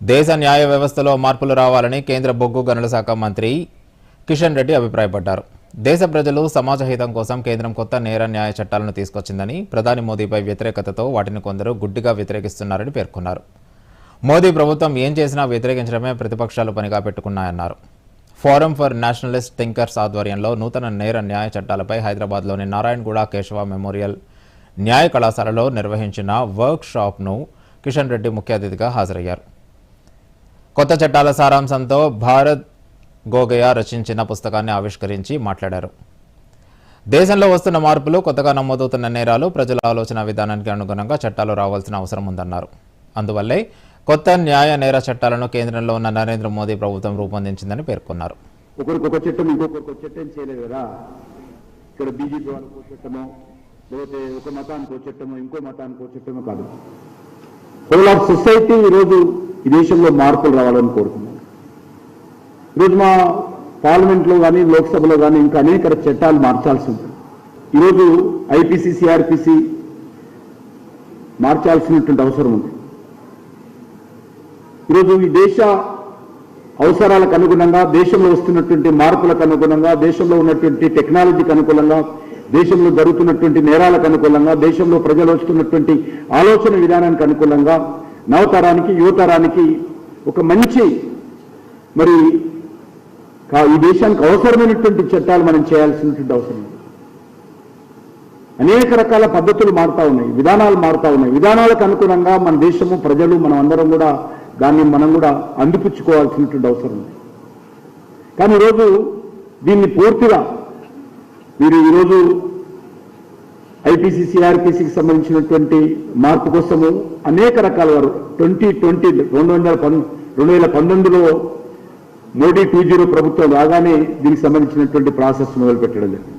దేశ న్యాయ వ్యవస్థలో మార్పులు రావాలని కేంద్ర బొగ్గు గనుల శాఖ మంత్రి కిషన్ రెడ్డి అభిప్రాయపడ్డారు. దేశ ప్రజలు సమాజ హితం కోసం కేంద్రం కొత్త నేర న్యాయ చట్టాలను తీసుకొచ్చిందని ప్రధాని మోదీపై వ్యతిరేకతతో వాటిని కొందరు గుడ్డిగా వ్యతిరేకిస్తున్నారని పేర్కొన్నారు. మోదీ ప్రభుత్వం ఏం చేసినా వ్యతిరేకించడమే ప్రతిపక్షాలు పనిగా పెట్టుకున్నాయన్నారు. ఫోరం ఫర్ నేషనలిస్ట్ థింకర్స్ ఆధ్వర్యంలో నూతన నేర న్యాయ చట్టాలపై హైదరాబాద్లోని నారాయణగూడ కేశవ మెమోరియల్ న్యాయ కళాశాలలో నిర్వహించిన వర్క్ షాప్ను కిషన్ రెడ్డి ముఖ్య అతిథిగా హాజరయ్యారు. కొత్త చట్టాల సారాంశంతో భారత్ గోగయ రచించిన పుస్తకాన్ని ఆవిష్కరించి మాట్లాడారు. దేశంలో వస్తున్న మార్పులు కొత్తగా నమోదవుతున్న నేరాలు ప్రజల ఆలోచన విధానానికి అనుగుణంగా చట్టాలు రావాల్సిన అవసరం ఉందన్నారు. అందువల్లే కొత్త న్యాయ నేర చట్టాలను కేంద్రంలో ఉన్న నరేంద్ర మోదీ ప్రభుత్వం రూపొందించిందని పేర్కొన్నారు. ఒకరికొక చట్టం ఇంకొకరికి చట్టం చేయలేదు కదా? ఇక్కడ బీజేపీ వాళ్ళకు చట్టమో లేకపోతే ఒక మతానికి చట్టమో ఇంకో మతానికి చట్టమో కాదు. హోల్ ఆఫ్ సొసైటీ ఈరోజు ఈ దేశంలో మార్పులు రావాలని కోరుకున్నాను ఈరోజు మా పార్లమెంట్లో కానీ లోక్సభలో కానీ ఇంకా అనేక చట్టాలు మార్చాల్సి ఉంటుంది. ఈరోజు ఐపీసీ సిఆర్పిసి మార్చాల్సినటువంటి అవసరం ఉంది. ఈరోజు ఈ దేశ అవసరాలకు అనుగుణంగా దేశంలో వస్తున్నటువంటి మార్పులకు అనుగుణంగా దేశంలో ఉన్నటువంటి టెక్నాలజీకి అనుకూలంగా దేశంలో జరుగుతున్నటువంటి నేరాలకు అనుకూలంగా దేశంలో ప్రజలు వస్తున్నటువంటి ఆలోచన విధానానికి అనుకూలంగా నవతరానికి యువతరానికి ఒక మంచి మరి ఈ దేశానికి అవసరమైనటువంటి చట్టాలు మనం చేయాల్సినటువంటి అవసరం ఉంది. అనేక రకాల పద్ధతులు మారుతా ఉన్నాయి విధానాలు మారుతా ఉన్నాయి. విధానాలకు అనుగుణంగా మన దేశము ప్రజలు మనం అందరం కూడా దాన్ని మనం కూడా అందిపుచ్చుకోవాల్సినటువంటి అవసరం ఉంది. కానీ ఈరోజు దీన్ని పూర్తిగా మీరు ఈరోజు ఐపీసీ సిఆర్పిసికి సంబంధించినటువంటి మార్పు కోసము అనేక రకాల వారు ట్వంటీ ట్వంటీ రెండు వందల రెండు వేల పంతొమ్మిదిలో మోడీ టూ జీరో ప్రభుత్వం రాగానే దీనికి సంబంధించినటువంటి ప్రాసెస్ మొదలుపెట్టడం జరిగింది.